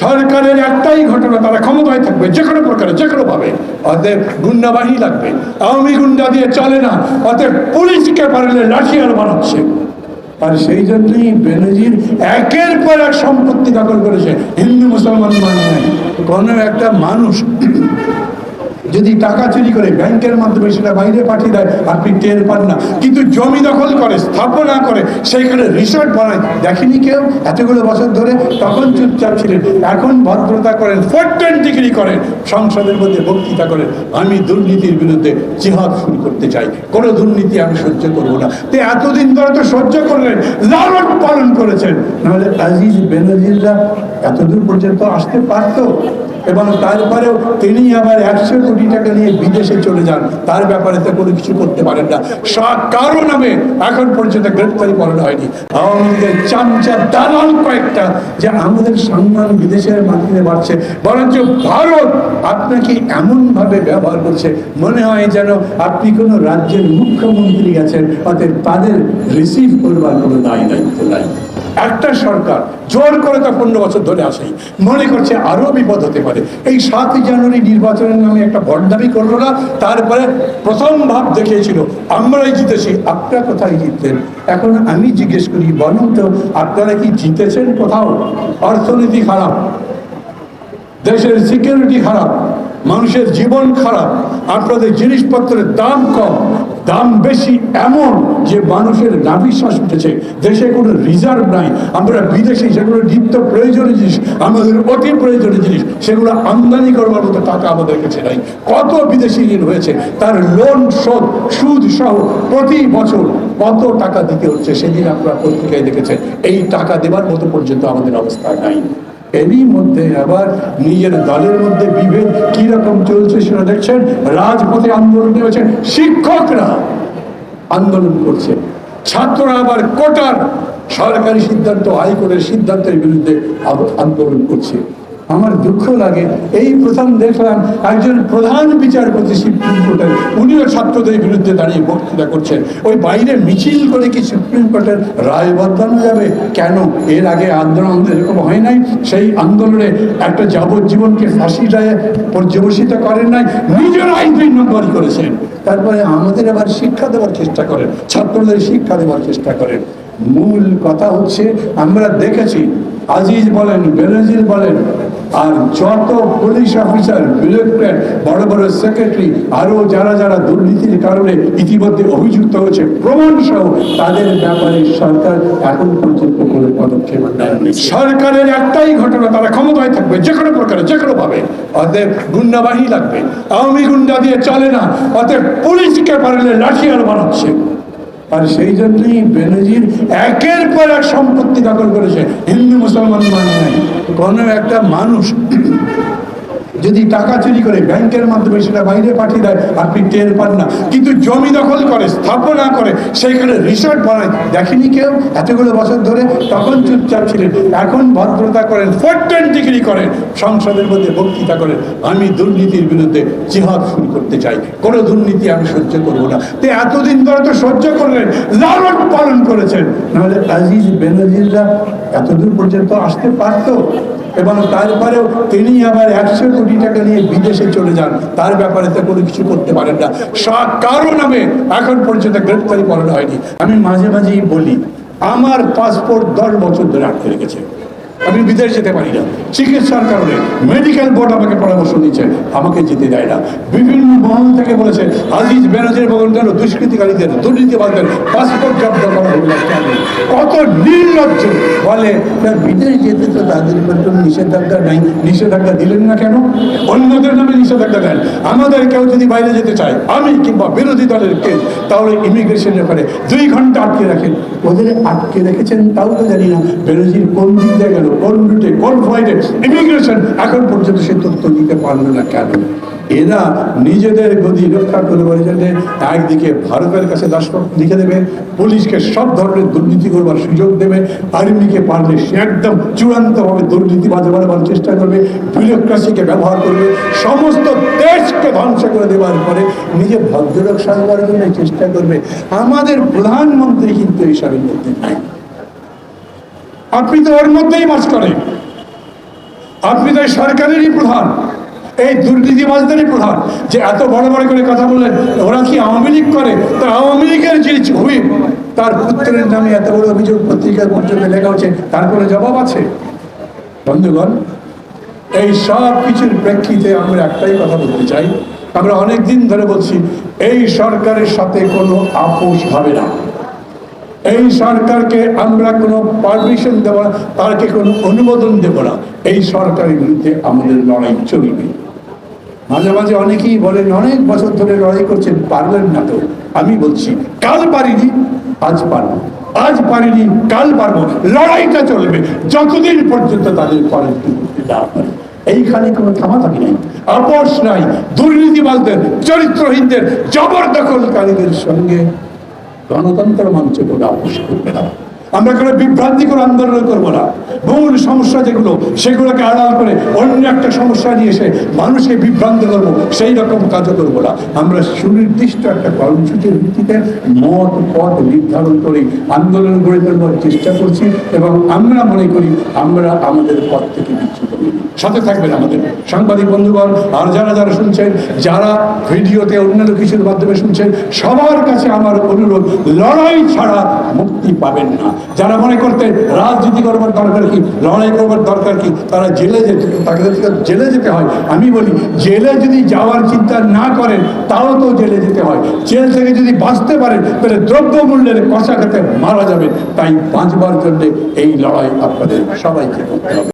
সরকারের একটাই ঘটনা, তারা ক্ষমতায় থাকবে, যে কোনো প্রকারে, যে কোনো ভাবে। অতএব গুন্ডা বাহিনী লাগবে। আওয়ামী গুন্ডা দিয়ে চলে না, অতএব পুলিশকে পারলে লাঠিয়াল বানাচ্ছে। আর সেই জন্যই বেনজির একের পর এক সম্পত্তি দখল করেছে। হিন্দু, মুসলমান মানে কোনো একটা মানুষ যদি টাকা চুরি করে ব্যাংকের মাধ্যমে সেটা বাইরে পাঠিয়ে দেয়, আপনি টের পান না। কিন্তু জমি দখল করে, স্থাপনা করে সেইখানে রিসোর্ট বানায়। দেখেনি কেউ? এতগুলো বছর ধরে তখন চুপচাপ ছিলেন। এখন ভদ্রতা করেন ফোরটেন ডিগ্রি করেন। সংসদের মধ্যে বক্তৃতা করেন। আমি দুর্নীতির বিরুদ্ধে জিহাদ শুরু করতে চাই। কোনো দুর্নীতি আমি সহ্য করব না। তো এতদিন ধরে তো সহ্য করলেন, লালন পালন করেছেন। নাহলে আজিজ বেনজিররা এতদূর পর্যন্ত আসতে পারতো? এবং তারপরেও তিনি আবার একশো কোটি টাকা নিয়ে বিদেশে চলে যান। তার ব্যাপারে তো কোনো কিছু করতে পারেন না। সব কারও নামে এখন পর্যন্ত গ্রেপ্তারি করানো হয়নি। লীগের চামচা দালাল কয়েকটা যে আমাদের সম্মান বিদেশের মাটিতে বাড়ছে, বরঞ্চ ভারত আপনাকে এমনভাবে ব্যবহার করছে, মনে হয় যেন আপনি কোনো রাজ্যের মুখ্যমন্ত্রী গেছেন অতএব তাদের রিসিভ করবার কোনো দায় দায়িত্ব নাই। একটা সরকার জোর করে তা পনেরো বছর ধরে আসেই মনে করছে আরও বিপদ হতে পারে। এই সাতই জানুয়ারি নির্বাচনের নামে একটা বড্ডামি করল না, তারপরে প্রথম ভাব দেখিয়েছিল, আমরাই জিতেছি, আপনারা কোথায় জিততেন এখন আমি জিজ্ঞেস করি, বলুন তো, আপনারা কি জিতেছেন কোথাও? অর্থনীতি খারাপ, দেশের সিকিউরিটি খারাপ, মানুষের জীবন খারাপ, আপনাদের জিনিসপত্রের দাম কম দাম বেশি এমন যে মানুষের নাভিশ্বাস উঠেছে। দেশে কোনো রিজার্ভ নাই। আমরা বিদেশি যেগুলো নিত্য প্রয়োজনীয় জিনিস, আমাদের অতি প্রয়োজনীয় জিনিস, সেগুলো আমদানি করবার মতো টাকা আমাদের কাছে নাই। কত বিদেশি ঋণ হয়েছে, তার লোন শোধ, সুদ সহ প্রতি বছর কত টাকা দিতে হচ্ছে, সেদিন আপনারা পত্রিকায় দেখেছেন। এই টাকা দেবার মতো পর্যন্ত আমাদের অবস্থা নাই। এরই মধ্যে আবার নিজের দলের মধ্যে বিভেদ কি রকম চলছে সেটা দেখছেন রাজপথে আন্দোলন নেমেছেন শিক্ষকরা। আন্দোলন করছে। ছাত্ররা আবার কোটার সরকারি সিদ্ধান্ত, হাইকোর্টের সিদ্ধান্তের বিরুদ্ধে আন্দোলন করছে। আমার দুঃখ লাগে। এই প্রথম দেখলাম একজন প্রধান বিচারপতি সুপ্রিম কোর্টের উনিও ছাত্রদের বিরুদ্ধে দাঁড়িয়ে বক্তৃতা করছেন। ওই বাইরে মিছিল করে কি সুপ্রিম কোর্টের রায় বদলানো যাবে? কেন? এর আগে আন্দোলন এরকম হয় নাই? সেই আন্দোলনে একটা যাবজ্জীবনকে ফাঁসি রায়ে পর্যবসিত করেন নাই, নিজের আইন দুই নম্বরই করেছেন। তারপরে আমাদের আবার শিক্ষা দেওয়ার চেষ্টা করেন, ছাত্রদের শিক্ষা দেওয়ার চেষ্টা করেন। মূল কথা হচ্ছে, আমরা দেখেছি, আজিজ বলেন, বেনজির বলেন আর যত পুলিশ অফিসার বিউরোক্রেট বড় বড় সেক্রেটারি, আরও যারা যারা দুর্নীতির কারণে ইতিমধ্যে অভিযুক্ত হয়েছে প্রমাণ সহ তাদের ব্যাপারে সরকার এখন পর্যন্ত কোনো পদক্ষেপ সরকারের একটাই ঘটনা, তারা ক্ষমতায় থাকবে, যে কোনো প্রকারে, যে কোনো ভাবে। অতএব গুন্ডা বাহিনী লাগবে। আওয়ামী গুন্ডা দিয়ে চলে না, অতএব পুলিশকে পারলে লাঠিয়াল বানাচ্ছে। আর সেই জন্যই বেনজির একের পর এক সম্পত্তি দখল করেছে। হিন্দু, মুসলমান মানে কোনো একটা মানুষ যদি টাকা চুরি করে ব্যাংকের মাধ্যমে সেটা বাইরে পাঠিয়ে দেয়, আপনি টের পান না। কিন্তু জমি দখল করে, স্থাপনা করে সেইখানে রিসোর্ট বানায়, দেখেনি কেউ? এতগুলো বছর ধরে তখন চুপচাপ ছিলেন। এখন ভদ্রতা করেন ফোরটেন ডিগ্রি করেন, সংসদের মধ্যে বক্তৃতা করেন। আমি দুর্নীতির বিরুদ্ধে জিহাদ শুরু করতে চাই। কোনো দুর্নীতি আমি সহ্য করব না। তো এতদিন ধরে তো সহ্য করলেন, লালন পালন করেছেন। নাহলে আজিজ বেনজিররা এতদূর পর্যন্ত আসতে পারতো? এবং তারপরেও তিনি আবার একশো কোটি টাকা নিয়ে বিদেশে চলে যান, তার ব্যাপারে তো কোনো কিছু করতে পারেন না। সব কারও নামে এখন পর্যন্ত গ্রেপ্তারি করানো হয়নি। আমি মাঝে মাঝেই বলি, আমার পাসপোর্ট দশ বছর ধরে আটকে রেখেছে। আমি বিদেশ যেতে পারি না। চিকিৎসার কারণে মেডিকেল বোর্ড আমাকে পরামর্শ দিচ্ছে আমাকে যেতে দেয় না। বিভিন্ন মহল থেকে বলেছে, আজিজ বেনাজের বগল কেন দুষ্কৃতিকারীদের দুর্নীতিবাদদের পাসপোর্ট জব্দ করা হলো কত নির্লজ্জ। বলে বিদেশ যেতে তো তাদের কোনো নিষেধাজ্ঞা নাই। নিষেধাজ্ঞা দিলেন না কেন? অন্যদের নামে নিষেধাজ্ঞা দেন। আমাদের কেউ যদি বাইরে যেতে চায়, আমি কিংবা বিরোধী দলের কেউ, তাহলে ইমিগ্রেশন ব্যাপারে দুই ঘণ্টা আটকে রাখেন। ওদের আটকে রেখেছেন, তাও তো জানি না বেরোজির কোন দিক দিয়ে গেল। কোন কোন ফ্লাইটে ইমিগ্রেশন এখন পর্যন্ত সে তথ্য না কেন? এরা নিজেদের রক্ষা করবার জন্য একদিকে ভারতের কাছে দাসপক্ষ লিখে দেবে, পুলিশকে সব ধরনের দুর্নীতি করবার সুযোগ দেবে, আর্মিকে পারলে সে একদম চূড়ান্তভাবে দুর্নীতি বাজে বাড়াবার চেষ্টা করবে বিউরোক্রাসিকে ব্যবহার করবে, সমস্ত দেশকে ধ্বংস করে দেওয়ার পরে নিজে ভদ্রলোক জন্য চেষ্টা করবে। আমাদের প্রধানমন্ত্রী কিন্তু এইসবের মধ্যে নাই আপনি তো ওর মধ্যেই বাস করেন। আপনি তো সরকারেরই প্রধান, এই দুর্নীতিবাজদেরই প্রধান। যে এত বড় বড় করে কথা বললেন, ওরা কি আওয়ামী লীগ করে? তা আওয়ামী লীগের যে হুইপ তার পুত্রের নামে এত বড় অভিযোগ পত্রিকার পর্যন্ত লেখা হচ্ছে, তার কোনো জবাব আছে? বন্ধুগণ, এই সব কিছুর প্রেক্ষিতে আমরা একটাই কথা বলতে চাই। আমরা অনেক দিন ধরে বলছি, এই সরকারের সাথে কোনো আপোষ হবে না। এই সরকারকে আমরা কোনো পারমিশন দেব না তারকে কোনো অনুমোদন দেব না। এই সরকারের বিরুদ্ধে আমাদের লড়াই চলবে। মাঝে মাঝে অনেকেই বলেন, অনেক বছর ধরে লড়াই করছেন, পারলেন না তো। আমি বলছি, কাল পারিনি, আজ পারব। আজ পারিনি, কাল পারব লড়াইটা চলবে, যতদিন পর্যন্ত তাদের পরের না পারে এইখানে কোনো থামাথামি নাই। আপোষ নাই। দুর্নীতিবাজদের, চরিত্রহীনদের, জবরদখলকারীদের সঙ্গে গণতন্ত্র মঞ্চে কোনো আপোষ করবে না। আমরা কোনো বিভ্রান্তিকর আন্দোলন করব না। মূল সমস্যা যেগুলো, সেগুলোকে আড়াল করে অন্য একটা সমস্যা নিয়ে এসে মানুষকে বিভ্রান্ত করব, সেই রকম কাজও করব না। আমরা সুনির্দিষ্ট একটা কর্মসূচির ভিত্তিতে মত, পথ নির্ধারণ করে আন্দোলন গড়ে তোলবার চেষ্টা করছি এবং আমরা মনে করি আমরা আমাদের পথ থেকে বিচ্ছুত। সাথে থাকবেন আমাদের সাংবাদিক বন্ধুগণ, আর যারা যারা শুনছেন, যারা ভিডিওতে অন্যান্য কিছুর মাধ্যমে শুনছেন, সবার কাছে আমার অনুরোধ, লড়াই ছাড়া মুক্তি পাবেন না। যারা মনে করতে রাজনীতি করবার দরকার কি, লড়াই করবার দরকার কি, তারা জেলে যেতে, তাদের জেলে যেতে হয়। আমি বলি, জেলে যদি যাওয়ার চিন্তা না করেন, তাও তো জেলে যেতে হয়। জেল থেকে যদি বাঁচতে পারেন, তাহলে দ্রব্যমূল্যের কষা খেতে মারা যাবে তাই পাঁচবার জন্য এই লড়াই আপনাদের সবাইকে করতে হবে।